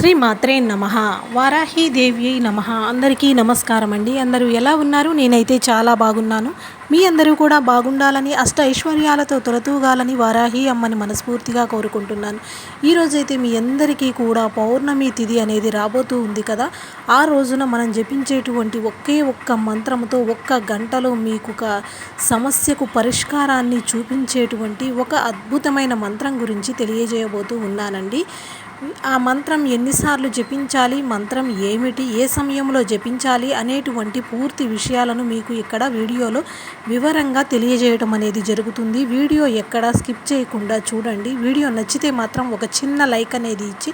శ్రీ మాత్రే నమ. వారాహి దేవి నమ. అందరికీ నమస్కారం అండి. అందరూ ఎలా ఉన్నారు? నేనైతే చాలా బాగున్నాను. మీ అందరూ కూడా బాగుండాలని అష్ట ఐశ్వర్యాలతో తొలతూగాలని వారాహి అమ్మని మనస్ఫూర్తిగా కోరుకుంటున్నాను. ఈరోజైతే మీ అందరికీ కూడా పౌర్ణమి తిథి అనేది రాబోతూ ఉంది కదా. ఆ రోజున మనం జపించేటువంటి ఒకే ఒక్క మంత్రముతో ఒక్క గంటలో మీకు ఒక సమస్యకు పరిష్కారాన్ని చూపించేటువంటి ఒక అద్భుతమైన మంత్రం గురించి తెలియజేయబోతూ ఉన్నానండి. ఆ మంత్రం ఎన్నిసార్లు జపించాలి? మంత్రం ఏమిటి? ఏ సమయంలో జపించాలి? అనేటువంటి పూర్తి విషయాలను మీకు ఇక్కడ వీడియోలో వివరంగా తెలియజేయటం అనేది జరుగుతుంది. వీడియో ఎక్కడ స్కిప్ చేయకుండా చూడండి. వీడియో నచ్చితే మాత్రం ఒక చిన్న లైక్ అనేది ఇచ్చి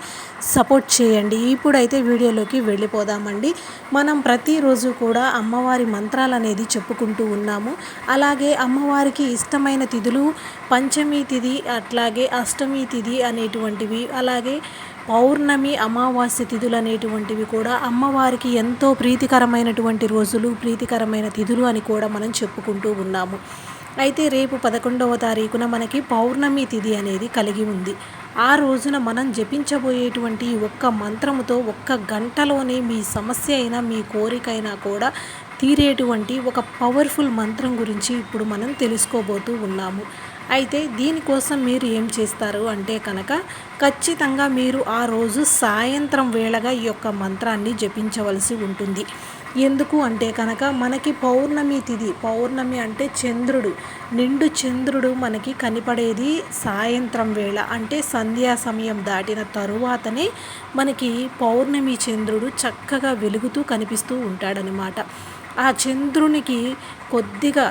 సపోర్ట్ చేయండి. ఇప్పుడైతే వీడియోలోకి వెళ్ళిపోదామండి. మనం ప్రతిరోజు కూడా అమ్మవారి మంత్రాలు అనేది చెప్పుకుంటూ ఉన్నాము. అలాగే అమ్మవారికి ఇష్టమైన తిథులు పంచమి తిథి అట్లాగే అష్టమి తిథి అనేటువంటివి అలాగే పౌర్ణమి అమావాస్య తిథులు అనేటువంటివి కూడా అమ్మవారికి ఎంతో ప్రీతికరమైనటువంటి రోజులు ప్రీతికరమైన తిథులు అని కూడా మనం చెప్పుకుంటూ ఉన్నాము. అయితే రేపు పదకొండవ తారీఖున మనకి పౌర్ణమి తిథి అనేది కలిగి ఉంది. ఆ రోజున మనం జపించబోయేటువంటి ఒక్క మంత్రముతో ఒక్క గంటలోనే మీ సమస్య అయినా మీ కోరికైనా కూడా తీరేటువంటి ఒక పవర్ఫుల్ మంత్రం గురించి ఇప్పుడు మనం తెలుసుకోబోతూ ఉన్నాము. అయితే దీనికోసం మీరు ఏం చేస్తారు అంటే కనుక ఖచ్చితంగా మీరు ఆ రోజు సాయంత్రం వేళగా ఈ యొక్క మంత్రాన్ని జపించవలసి ఉంటుంది. ఎందుకు అంటే కనుక మనకి పౌర్ణమి తిథి పౌర్ణమి అంటే చంద్రుడు. నిండు చంద్రుడు మనకి కనిపడేది సాయంత్రం వేళ. అంటే సంధ్యా సమయం దాటిన తరువాతనే మనకి పౌర్ణమి చంద్రుడు చక్కగా వెలుగుతూ కనిపిస్తూ ఉంటాడనమాట ఆ చంద్రునికి కొద్దిగా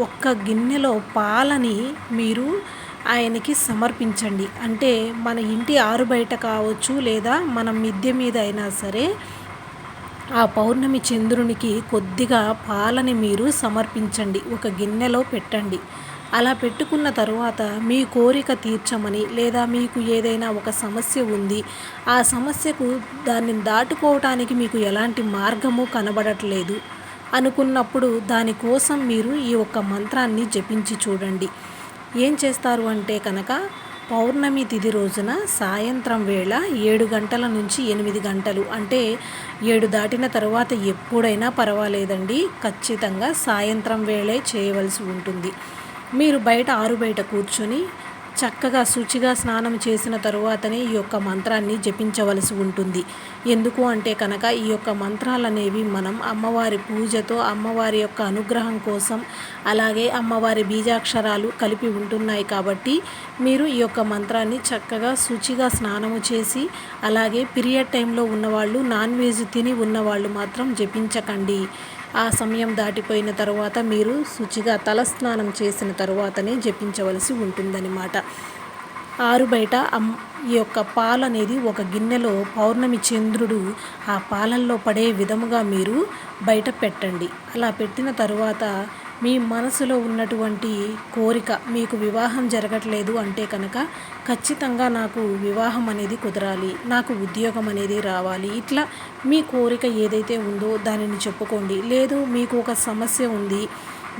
ఒక్క గిన్నెలో పాలని మీరు ఆయనకి సమర్పించండి. అంటే మన ఇంటి ఆరు బయట కావచ్చు లేదా మన మిద్దె మీద అయినా సరే ఆ పౌర్ణమి చంద్రునికి కొద్దిగా పాలని మీరు సమర్పించండి ఒక గిన్నెలో పెట్టండి. అలా పెట్టుకున్న తరువాత మీ కోరిక తీర్చమని లేదా మీకు ఏదైనా ఒక సమస్య ఉంది ఆ సమస్యకు దాన్ని దాటుకోవటానికి మీకు ఎలాంటి మార్గము కనబడట్లేదు. అనుకున్నప్పుడు దానికోసం మీరు ఈ ఒక్క మంత్రాన్ని జపించి చూడండి. ఏం చేస్తారు అంటే కనుక పౌర్ణమి తిథి రోజున సాయంత్రం వేళ ఏడు గంటల నుంచి ఎనిమిది గంటలు. అంటే ఏడు దాటిన తర్వాత ఎప్పుడైనా పర్వాలేదండి. ఖచ్చితంగా సాయంత్రం వేళే చేయవలసి ఉంటుంది. మీరు బయట ఆరు బయట కూర్చొని చక్కగా శుచిగా స్నానం చేసిన తరువాతనే ఈ యొక్క మంత్రాన్ని జపించవలసి ఉంటుంది. ఎందుకు అంటే కనుక ఈ యొక్క మంత్రాలు అనేవి మనం అమ్మవారి పూజతో అమ్మవారి యొక్క అనుగ్రహం కోసం అలాగే అమ్మవారి బీజాక్షరాలు కలిపి ఉంటున్నాయి కాబట్టి మీరు ఈ యొక్క మంత్రాన్ని చక్కగా శుచిగా స్నానము చేసి అలాగే పీరియడ్ టైంలో ఉన్నవాళ్ళు నాన్ వెజ్ తిని ఉన్నవాళ్ళు మాత్రం జపించకండి. ఆ సమయం దాటిపోయిన తర్వాత మీరు శుచిగా తలస్నానం చేసిన తరువాతనే జపించవలసి ఉంటుందన్నమాట. ఆరు బయట ఈ యొక్క పాలు అనేది ఒక గిన్నెలో పౌర్ణమి చంద్రుడు ఆ పాలల్లో పడే విధముగా మీరు బయట పెట్టండి. అలా పెట్టిన తరువాత మీ మనసులో ఉన్నటువంటి కోరిక మీకు వివాహం జరగట్లేదు అంటే కనుక ఖచ్చితంగా నాకు వివాహం అనేది కుదరాలి నాకు ఉద్యోగం అనేది రావాలి. ఇట్లా మీ కోరిక ఏదైతే ఉందో దానిని చెప్పుకోండి. లేదు మీకు ఒక సమస్య ఉంది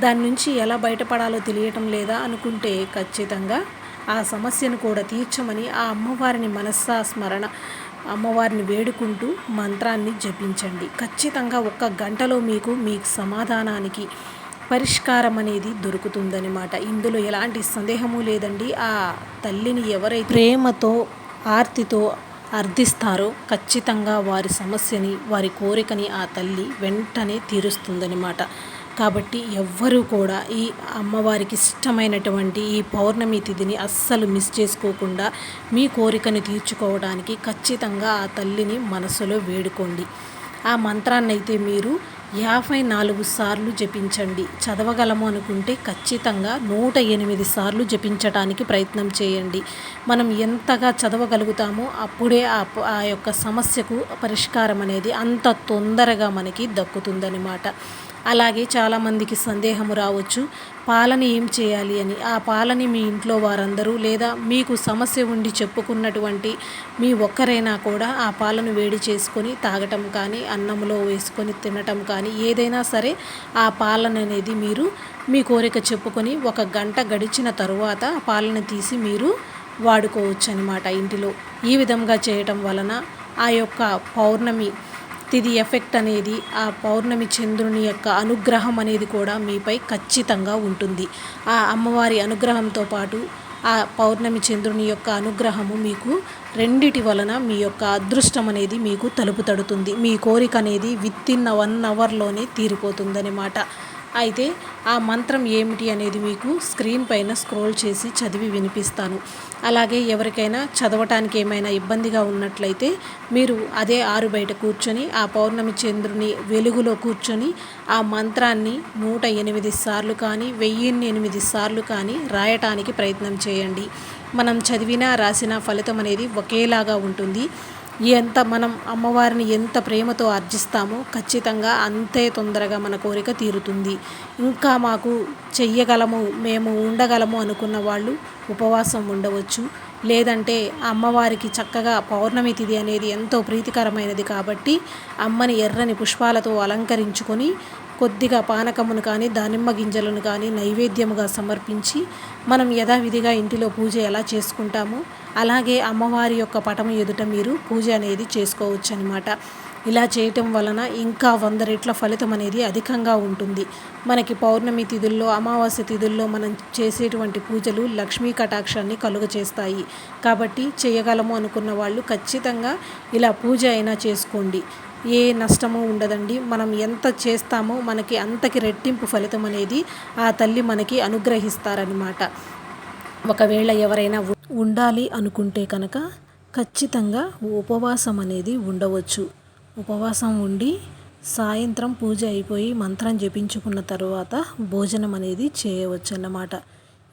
దాని నుంచి ఎలా బయటపడాలో తెలియటం లేదా అనుకుంటే ఖచ్చితంగా ఆ సమస్యను కూడా తీర్చమని ఆ అమ్మవారిని మనస్సా స్మరణ అమ్మవారిని వేడుకుంటూ మంత్రాన్ని జపించండి. ఖచ్చితంగా ఒక్క గంటలో మీకు మీ సమాధానానికి పరిష్కారం అనేది దొరుకుతుందనమాట ఇందులో ఎలాంటి సందేహము లేదండి. ఆ తల్లిని ఎవరైతే ప్రేమతో ఆర్తితో అర్థిస్తారో ఖచ్చితంగా వారి సమస్యని వారి కోరికని ఆ తల్లి వెంటనే తీరుస్తుందనమాట కాబట్టి ఎవ్వరూ కూడా ఈ అమ్మవారికి ఇష్టమైనటువంటి ఈ పౌర్ణమి తిథిని అస్సలు మిస్ చేసుకోకుండా మీ కోరికను తీర్చుకోవడానికి ఖచ్చితంగా ఆ తల్లిని మనసులో వేడుకోండి. ఆ మంత్రాన్ని అయితే మీరు యాభై నాలుగు సార్లు జపించండి. చదవగలము అనుకుంటే ఖచ్చితంగా నూట ఎనిమిది సార్లు జపించటానికి ప్రయత్నం చేయండి. మనం ఎంతగా చదవగలుగుతామో అప్పుడే ఆ ఆ యొక్క సమస్యకు పరిష్కారం అనేది అంత తొందరగా మనకి దక్కుతుందనమాట అలాగే చాలామందికి సందేహము రావచ్చు. పాలని ఏం చేయాలి అని? ఆ పాలని మీ ఇంట్లో వారందరూ లేదా మీకు సమస్య ఉండి చెప్పుకున్నటువంటి మీ ఒక్కరైనా కూడా ఆ పాలను వేడి చేసుకొని తాగటం కానీ అన్నంలో వేసుకొని తినటం కానీ ఏదైనా సరే ఆ పాలన అనేది మీరు మీ కోరిక చెప్పుకొని ఒక గంట గడిచిన తరువాత ఆ పాలను తీసి మీరు వాడుకోవచ్చు అనమాట ఇంటిలో. ఈ విధంగా చేయటం వలన ఆ యొక్క పౌర్ణమి తిది ఎఫెక్ట్ అనేది ఆ పౌర్ణమి చంద్రుని యొక్క అనుగ్రహం అనేది కూడా మీపై ఖచ్చితంగా ఉంటుంది. ఆ అమ్మవారి అనుగ్రహంతో పాటు ఆ పౌర్ణమి చంద్రుని యొక్క అనుగ్రహము మీకు రెండిటి వలన మీ యొక్క అదృష్టం అనేది మీకు తలుపు తడుతుంది. మీ కోరిక అనేది విత్ ఇన్ వన్ అవర్లోనే తీరిపోతుందన్నమాట. అయితే ఆ మంత్రం ఏమిటి అనేది మీకు స్క్రీన్ పైన స్క్రోల్ చేసి చదివి వినిపిస్తాను. అలాగే ఎవరికైనా చదవటానికి ఏమైనా ఇబ్బందిగా ఉన్నట్లయితే మీరు అదే ఆరు బయట కూర్చొని ఆ పౌర్ణమి చంద్రుని వెలుగులో కూర్చొని ఆ మంత్రాన్ని నూట ఎనిమిది సార్లు కానీ వెయ్యిన్ని ఎనిమిది సార్లు కానీ రాయటానికి ప్రయత్నం చేయండి. మనం చదివినా రాసిన ఫలితం అనేది ఒకేలాగా ఉంటుంది. ఎంత మనం అమ్మవారిని ఎంత ప్రేమతో అర్జిస్తామో ఖచ్చితంగా అంతే తొందరగా మన కోరిక తీరుతుంది. ఇంకా మాకు చెయ్యగలము మేము ఉండగలము అనుకున్న వాళ్ళు ఉపవాసం ఉండవచ్చు. లేదంటే అమ్మవారికి చక్కగా పౌర్ణమి తిథి అనేది ఎంతో ప్రీతికరమైనది కాబట్టి అమ్మని ఎర్రని పుష్పాలతో అలంకరించుకొని కొద్దిగా పానకమును కానీ దానిమ్మ గింజలను కానీ నైవేద్యముగా సమర్పించి మనం యథావిధిగా ఇంటిలో పూజ ఎలా చేసుకుంటామో అలాగే అమ్మవారి యొక్క పటం ఎదుట మీరు పూజ అనేది చేసుకోవచ్చు అనమాట ఇలా చేయటం వలన ఇంకా వంద రెట్ల ఫలితం అనేది అధికంగా ఉంటుంది. మనకి పౌర్ణమి తిథుల్లో అమావాస్య తిథుల్లో మనం చేసేటువంటి పూజలు లక్ష్మీ కటాక్షాన్ని కలుగ చేస్తాయి. కాబట్టి చేయగలము అనుకున్న వాళ్ళు ఖచ్చితంగా ఇలా పూజ అయినా చేసుకోండి. ఏ నష్టము ఉండదండి. మనం ఎంత చేస్తామో మనకి అంతకి రెట్టింపు ఫలితం అనేది ఆ తల్లి మనకి అనుగ్రహిస్తారనమాట ఒకవేళ ఎవరైనా ఉండాలి అనుకుంటే కనుక ఖచ్చితంగా ఉపవాసం అనేది ఉండవచ్చు. ఉపవాసం ఉండి సాయంత్రం పూజ అయిపోయి మంత్రం జపించుకున్న తర్వాత భోజనం అనేది చేయవచ్చు అన్నమాట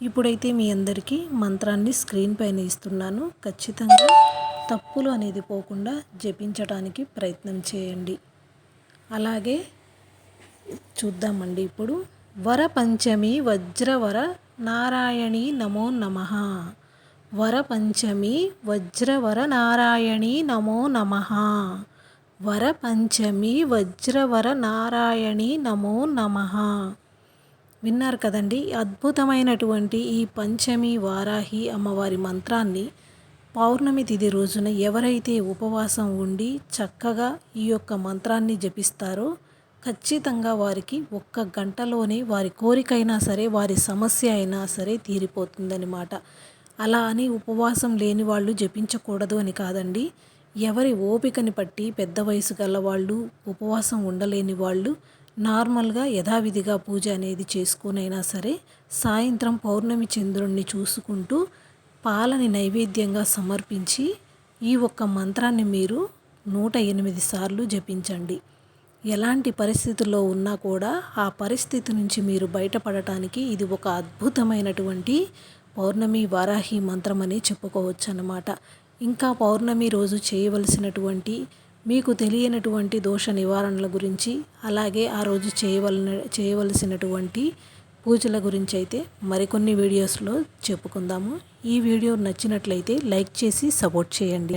ఇప్పుడైతే మీ అందరికీ మంత్రాన్ని స్క్రీన్ పైన ఇస్తున్నాను. ఖచ్చితంగా తప్పులు అనేది పోకుండా జపించడానికి ప్రయత్నం చేయండి. అలాగే చూద్దామండి ఇప్పుడు. వరపంచమి వజ్రవర నారాయణి నమో నమ. వరపంచమి వజ్రవర నారాయణీ నమో నమ. వరపంచమి వజ్రవర నారాయణి నమో నమ. విన్నారు కదండి అద్భుతమైనటువంటి ఈ పంచమి వారాహి అమ్మవారి మంత్రాన్ని పౌర్ణమి తిథి రోజున ఎవరైతే ఉపవాసం ఉండి చక్కగా ఈ యొక్క మంత్రాన్ని జపిస్తారో ఖచ్చితంగా వారికి ఒక్క గంటలోనే వారి కోరికైనా సరే వారి సమస్య అయినా సరే తీరిపోతుందనమాట అలా అని ఉపవాసం లేని వాళ్ళు జపించకూడదు అని కాదండి. ఎవరి ఓపికని పట్టి పెద్ద వయసు గల వాళ్ళు ఉపవాసం ఉండలేని వాళ్ళు నార్మల్గా యథావిధిగా పూజ అనేది చేసుకునైనా సరే సాయంత్రం పౌర్ణమి చంద్రుణ్ణి చూసుకుంటూ పాలని నైవేద్యంగా సమర్పించి ఈ ఒక్క మంత్రాన్ని మీరు నూట ఎనిమిది సార్లు జపించండి. ఎలాంటి పరిస్థితుల్లో ఉన్నా కూడా ఆ పరిస్థితి నుంచి మీరు బయటపడటానికి ఇది ఒక అద్భుతమైనటువంటి పౌర్ణమి వారాహి మంత్రం అని చెప్పుకోవచ్చు అన్నమాట ఇంకా పౌర్ణమి రోజు చేయవలసినటువంటి మీకు తెలియనటువంటి దోష నివారణల గురించి అలాగే ఆ రోజు చేయవల చేయవలసినటువంటి పూజల గురించి అయితే మరికొన్ని వీడియోస్లో చెప్పుకుందాము. ఈ వీడియో నచ్చినట్లయితే లైక్ చేసి సపోర్ట్ చేయండి.